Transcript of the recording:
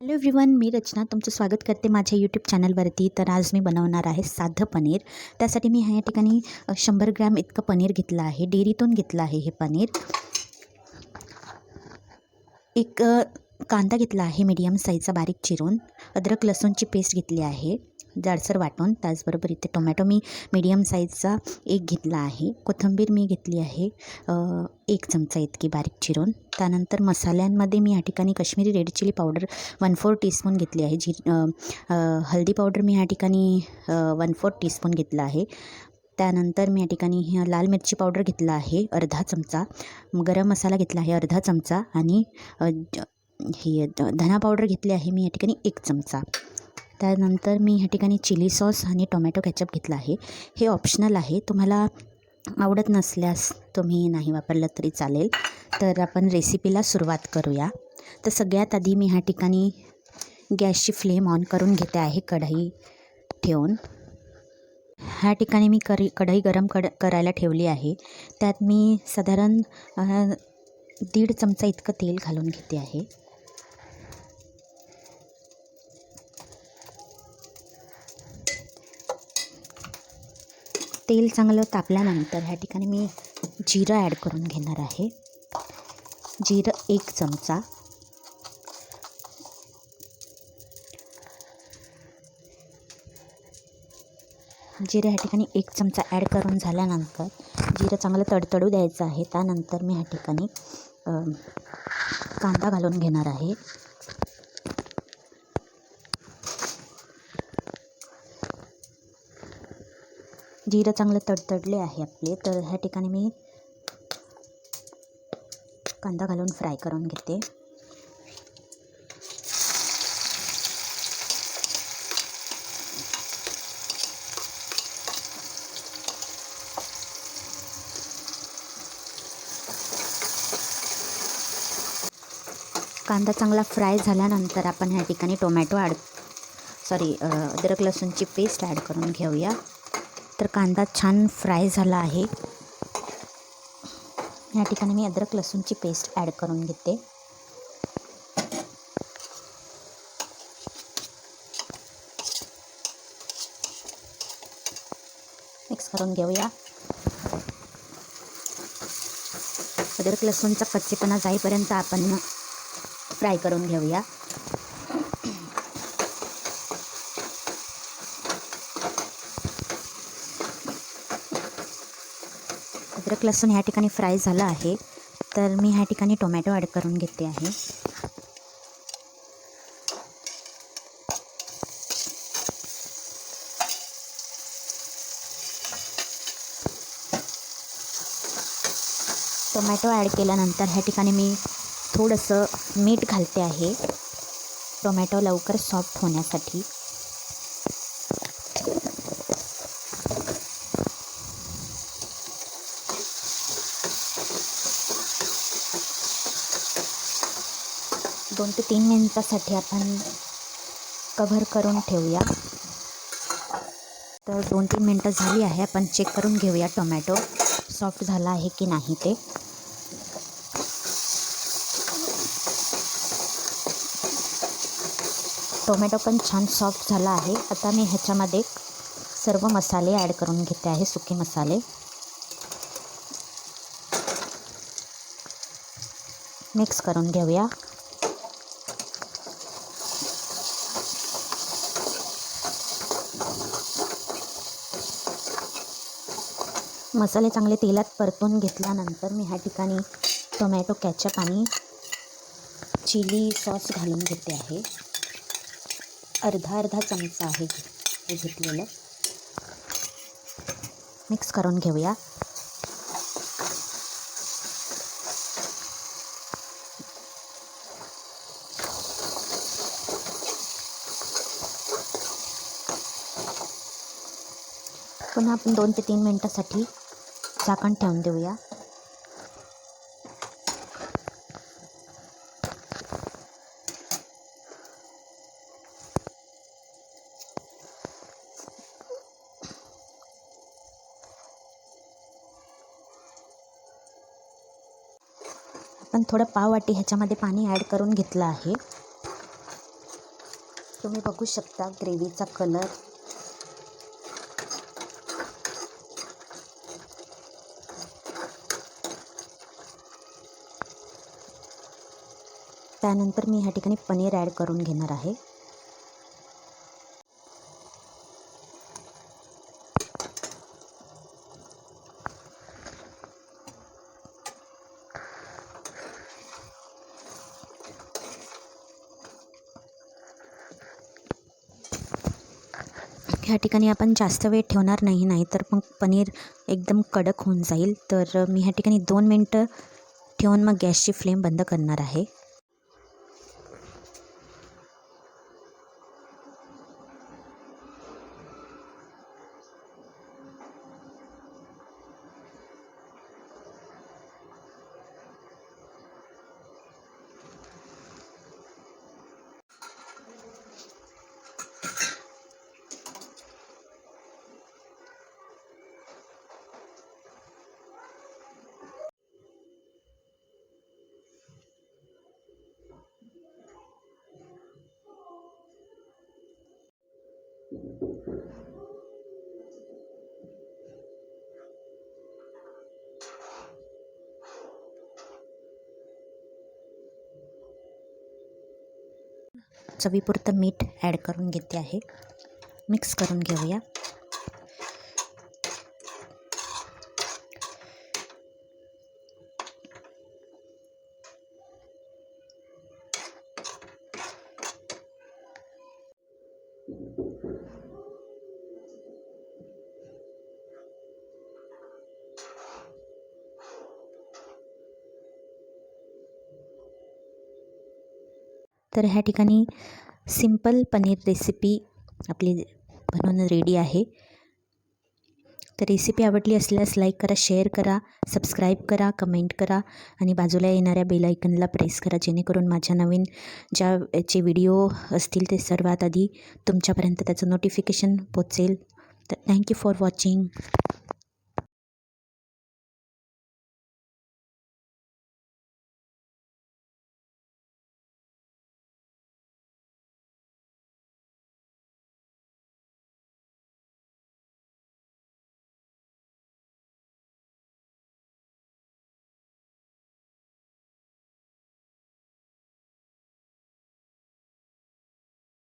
Hello everyone मी रचना. तुमचं स्वागत करते माझ्या यूट्यूब चॅनलवरती तर आज मी बनवणार आहे साधं पनीर. त्यासाठी मी ह्या ठिकाणी शंभर ग्रॅम इतकं पनीर घेतलं आहे. डेअरीतून घेतलं आहे हे पनीर. एक कांदा घेतला आहे मीडियम साईजचा बारीक चिरून. अद्रक लसूणची पेस्ट घेतली आहे. जाडसर वाटून त्याचबरोबर इथे टोमॅटो मी मीडियम साईजचा एक घेतला आहे. कोथिंबीर मी घेतली आहे एक चमचा इतकी बारीक चिरून. त्यानंतर मसाल्यांमध्ये मी या ठिकाणी Kashmiri red chili powder one four teaspoon घेतली आहे. जी हल्दी पावडर मी या ठिकाणी वन फोर टीस्पून घेतला आहे. त्यानंतर मी या ठिकाणी लाल मिरची पावडर घेतला आहे अर्धा चमचा. गरम मसाला घेतला आहे अर्धा चमचा. आणि हे धना पावडर घेतली आहे मी या ठिकाणी एक चमचा. त्यानंतर मी ह्या ठिकाणी चिली सॉस आणि टोमॅटो कॅचअप घेतला आहे. हे ऑप्शनल आहे. तुम्हाला आवडत नसल्यास तुम्ही नाही वापरलं तरी चालेल. तर आपण रेसिपीला सुरुवात करूया. तर सगळ्यात आधी मी ह्या ठिकाणी गॅसची फ्लेम ऑन करून घेते आहे कढई ठेवून. ह्या ठिकाणी मी करी कढई गरम कड करायला ठेवली आहे. त्यात मी साधारण दीड चमचा इतकं तेल घालून घेते आहे. तेल चांगलं तापल्यानंतर ह्या ठिकाणी मी जिरं ॲड करून घेणार आहे. जिरं एक चमचा. जिरं ह्या ठिकाणी एक चमचा ॲड करून झाल्यानंतर जिरं चांगलं तडतडू द्यायचं आहे. त्यानंतर मी ह्या ठिकाणी कांदा घालून घेणार आहे. जिरं चांगलं तडतडले आहे आपले तर ह्या ठिकाणी मी कांदा घालून फ्राय करून घेते. कांदा चांगला फ्राय झाल्यानंतर आपण ह्या ठिकाणी टोमॅटो ॲड सॉरी अद्रक लसूणची पेस्ट ॲड करून घेऊया. तर कांदा छान फ्राय झाला आहे. या ठिकाणी मी अद्रक लसूणची पेस्ट ॲड करून घेते. मिक्स करून घेऊया. अद्रक लसूणचा कच्चेपणा जाईपर्यंत आपण फ्राय करून घेऊया. अद्रक लसूण ह्या ठिकाणी फ्राय झालं आहे. तर मी ह्या ठिकाणी टोमॅटो ॲड करून घेते आहे. टोमॅटो ॲड केल्यानंतर ह्या ठिकाणी मी थोडंसं मीठ घालते आहे. टोमॅटो लवकर सॉफ्ट होण्यासाठी. दोन ते तीन मिनिटासाठी आपण कव्हर करून ठेवूया. तर दोन तीन मिनटं झाली आहे आपण चेक करून घेऊया टोमॅटो सॉफ्ट झाला आहे की नाही ते. टोमॅटो पण छान सॉफ्ट झाला आहे. आता मी ह्याच्यामध्ये सर्व मसाले ॲड करून घेते आहे सुके मसाले. मिक्स करून घेऊया. मसाले चांगले तेलात परतून घेतल्यानंतर मी ह्या ठिकाणी टोमॅटो कॅचअप आणि चिली सॉस घालून घेते आहे. अर्धा अर्धा चमचा आहे हे. घेतलेलं. मिक्स करून घेऊया. पुन्हा आपण दोन ते तीन मिनटासाठी झाकण ठेवून देऊया. आपण थोडं पाववाटी ह्याच्यामध्ये पाणी ॲड करून घेतलं आहे. तुम्ही बघू शकता ग्रेव्हीचा कलर त्यानंतर मी ह्या ठिकाणी पनीर ॲड करून घेणार आहे. ह्या ठिकाणी आपण जास्त वेळ ठेवणार नाही नाही तर मग पनीर एकदम कडक होऊन जाईल. तर मी ह्या ठिकाणी दोन मिनटं ठेवून मग गॅसची फ्लेम बंद करणार आहे. चवीपुरतं मीठ ॲड करून घेते आहे. मिक्स करून घेऊया. तर ह्या ठिकाणी सिंपल पनीर रेसिपी आपली बनवून रेडी आहे. तर रेसिपी आवडली असल्यास लाईक करा शेअर करा सबस्क्राईब करा कमेंट करा आणि बाजूला येणाऱ्या बेलायकनला प्रेस करा जेणेकरून माझ्या नवीन ज्या याचे व्हिडिओ असतील ते सर्वात आधी तुमच्यापर्यंत त्याचं नोटिफिकेशन पोचेल तर थँक्यू फॉर वॉचिंग